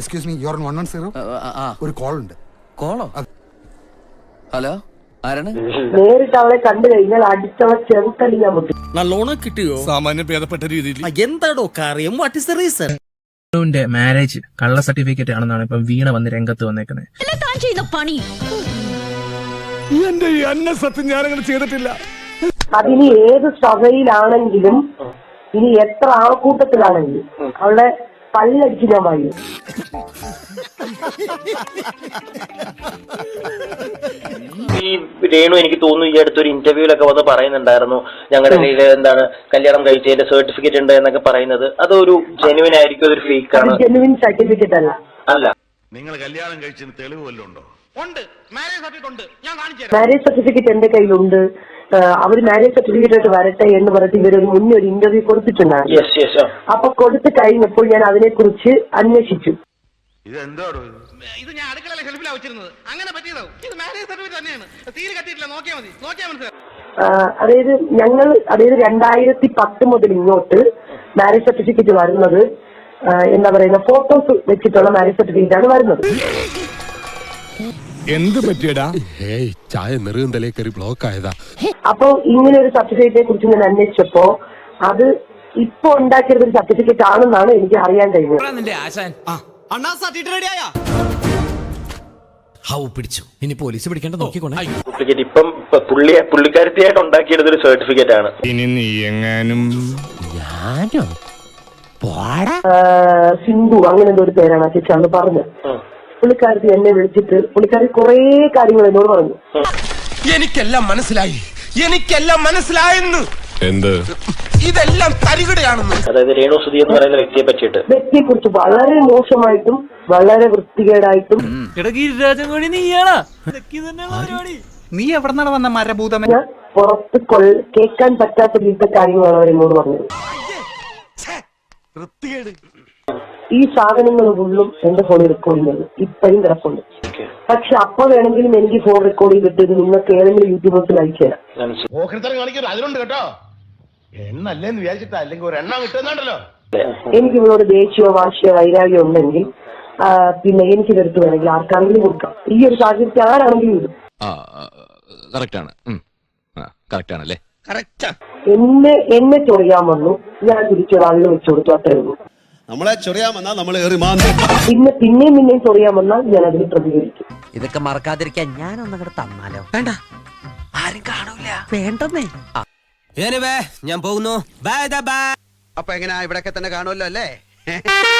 Excuse me your one one zero ആ ഒരു call ഉണ്ട് കോളോ ഹലോ? ആരാണ്? നേരിട്ട് അവളെ കണ്ടു കഴിഞ്ഞാൽ അടിച്ചവളെ ചെറുത്തടി ഞാൻ പൊട്ടി നല്ലോണം കിട്ടിയോ? സാമാന്യം ഭേദപ്പെട്ട രീതിയിൽ. എന്താടോ കാര്യം? വാട്ട് ഇസ് ദ റീസൺ ന്റെ മാരേജ് കള്ള സർട്ടിഫിക്കറ്റ് ആണെന്നാണ് ഇപ്പൊ വീണ വന്ന് രംഗത്ത് വന്നേക്കുന്നത് അല്ല താൻ ചെയ്യുന്ന പണി. എന്റെ ഈ അന്ന സത്യം ഞാനങ്ങനെ ചെയ്തിട്ടില്ല. അതിനി ഏത് സഭയിലാണെങ്കിലും ഇനി എത്ര ആൾക്കൂട്ടത്തിലാണെങ്കിലും അവളുടെ പല്ലടിച്ച് ഞാൻ വായു ഈ രേണു എനിക്ക് തോന്നുന്നു ഈ അടുത്തൊരു ഇന്റർവ്യൂലൊക്കെ വന്ന് പറയുന്നുണ്ടായിരുന്നു. ഞങ്ങളുടെ കയ്യിൽ എന്താണ് കല്യാണം കഴിച്ചതിന്റെ സർട്ടിഫിക്കറ്റ് ഉണ്ട് എന്നൊക്കെ പറയുന്നത്. അതൊരു ജെനുവിൻ ആയിരിക്കും അതൊരു ഫേക്ക് ആണ്. ജെനുവിൻ സർട്ടിഫിക്കറ്റ് അല്ല. അല്ല. നിങ്ങൾ കല്യാണം കഴിച്ചതിന് തെളിവ് വല്ലതും ഉണ്ടോ? ഉണ്ട്. മാരേജ് സർട്ടിഫിക്കറ്റ് ഉണ്ട്. ഞാൻ കാണിച്ചു മാരേജ് സർട്ടിഫിക്കറ്റ് എന്റെ കയ്യിലുണ്ട്. മാര്യേജ് മാരേജ് സർട്ടിഫിക്കറ്റ് ആയിട്ട് വരട്ടെ എന്ന് പറഞ്ഞിട്ട് ഇവരൊരു മുന്നേ ഒരു ഇന്റർവ്യൂ കൊടുത്തിട്ടുണ്ടായിരുന്നു. യെസ് യെസ് അപ്പൊ കൊടുത്തു കഴിഞ്ഞപ്പോൾ ഞാൻ അതിനെ കുറിച്ച് അന്വേഷിച്ചു ഇത്? ഞാൻ അടുക്കളയിലെ ഷെൽഫിലാണ് വെച്ചിരുന്നത്. അങ്ങനെ പറ്റിയതാവും ഇത് മാരേജ് സർട്ടിഫിക്കറ്റ് തന്നെയാണ്. തീരെ കത്തിയിട്ടില്ല. നോക്കിയാൽ മതി. നോക്കിയാൽ മനസ്സിലാവും. അതായത് ഞങ്ങൾ അതായത് രണ്ടായിരത്തി പത്ത് മുതൽ ഇങ്ങോട്ട് മാരേജ് സർട്ടിഫിക്കറ്റ് വരുന്നത് എന്താ പറയുന്ന ഫോട്ടോസ് വെച്ചിട്ടുള്ള മാരേജ് സർട്ടിഫിക്കറ്റ് ആണ് വരുന്നത്. എന്ത് പറ്റിയടാ? ഏയ് ചായ നെറുകും തലേ കയറി ബ്ലോക്ക് ആയതാ. അപ്പൊ ഇങ്ങനെ ഒരു സർട്ടിഫിക്കറ്റിനെ കുറിച്ച് ഞാൻ അന്വേഷിച്ചപ്പോ അത് ഇപ്പൊ ഉണ്ടാക്കിയത് ഒരു സർട്ടിഫിക്കറ്റ് ആണെന്നാണ് എനിക്ക് അറിയാൻ കഴിഞ്ഞത്. സർട്ടിഫിക്കറ്റ് ഹൗ പിടിച്ചു. ഇനി പോലീസ് പിടിക്കേണ്ട നോക്കിക്കോണേ. ഡ്യൂപ്ലിക്കേറ്റ് ഇപ്പം ഇപ്പൊ പുള്ളി പുള്ളിക്കാരത്തിയായിട്ട് ഉണ്ടാക്കിയെടുത്ത ഒരു സർട്ടിഫിക്കറ്റ് ആണ്. ഇനി നീ എങ്ങാനും ആഹ് സിന്ധു അങ്ങനെ എന്തോ ഒരു പേരാണ് ആ ചേച്ചി അന്ന് പറഞ്ഞത്. പുള്ളിക്കാരത്തി എന്നെ വിളിച്ചിട്ട് പുള്ളിക്കാരി കുറേ കാര്യങ്ങൾ എന്നോട് പറഞ്ഞു. എനിക്കെല്ലാം മനസ്സിലായി. എനിക്കെല്ലാം മനസ്സിലായെന്ന്. എന്ത്? ഇതെല്ലാം തരികടയാണെന്ന്. അതായത് രേണു സുധി എന്ന് പറയുന്ന വ്യക്തിയെ പറ്റിയിട്ട്. വ്യക്തിയെ കുറിച്ച് വളരെ മോശമായിട്ടും വളരെ വൃത്തികേടായിട്ടും നീ എവിടെന്നാണ് വന്ന മരഭൂതമ ഞാൻ പുറത്ത് കൊൾ കേൾക്കാൻ പറ്റാത്ത രീതിയിലത്തെ കാര്യങ്ങളാണ് അവരെന്നോട് പറഞ്ഞത്. ഈ സാധനങ്ങൾ ഫുള്ളും എന്റെ ഫോണിൽ റെക്കോർഡ് ചെയ്യുന്നത് ഇപ്പോഴും കിടപ്പുണ്ട് പക്ഷെ അപ്പൊ വേണമെങ്കിലും എനിക്ക് ഫോൺ റെക്കോർഡ് ചെയ്തിട്ട് നിങ്ങൾക്ക് ഏതെങ്കിലും യൂട്യൂബേഴ്സിൽ അയച്ചു തരാം. മനസ്സിലായി. ഓഹരിത്തരം കാണിക്കരുത്. അതിലുണ്ട് കേട്ടോ. എണ്ണല്ലേന്ന് വിചാരിച്ചിട്ടാ? അല്ലെങ്കിൽ ഒരു എണ്ണം കിട്ടുന്നുണ്ടല്ലോ. എനിക്ക് ഇവരോട് ദേഷ്യമോ വാശിയോ വൈരാഗ്യോ ഉണ്ടെങ്കിൽ പിന്നെ എനിക്ക് ഇതെടുത്ത് വേണമെങ്കിൽ ആർക്കാണെങ്കിലും കൊടുക്കാം. ഈ ഒരു സാഹചര്യത്തിൽ ആരാണെങ്കിലും ഇടും. എന്നെ എന്നെ ചൊറിയാൻ വന്നു. ഞാൻ തിരിച്ചൊരാളിനെ വെച്ചു കൊടുത്തു. അത്രേ ഉള്ളൂ. നമ്മളെ ചൊറിയാൻ വന്നാൽ നമ്മൾ ഏറി മാന്തി. പിന്നെ പിന്നെയും പിന്നെയും ചൊറിയാൻ വന്നാൽ ഞാൻ അതിന് പ്രതികരിക്കും. ഇതൊക്കെ മറക്കാതിരിക്കാൻ ഞാനൊന്നും കൂടെ തന്നാലോ? വേണ്ട. ആരും കാണൂല. വേണ്ടെന്നേ. ഞാൻ പോകുന്നു. ബൈ ബൈ അപ്പൊ എങ്ങനെയാ ഇവിടൊക്കെ തന്നെ കാണുമല്ലോ അല്ലേ?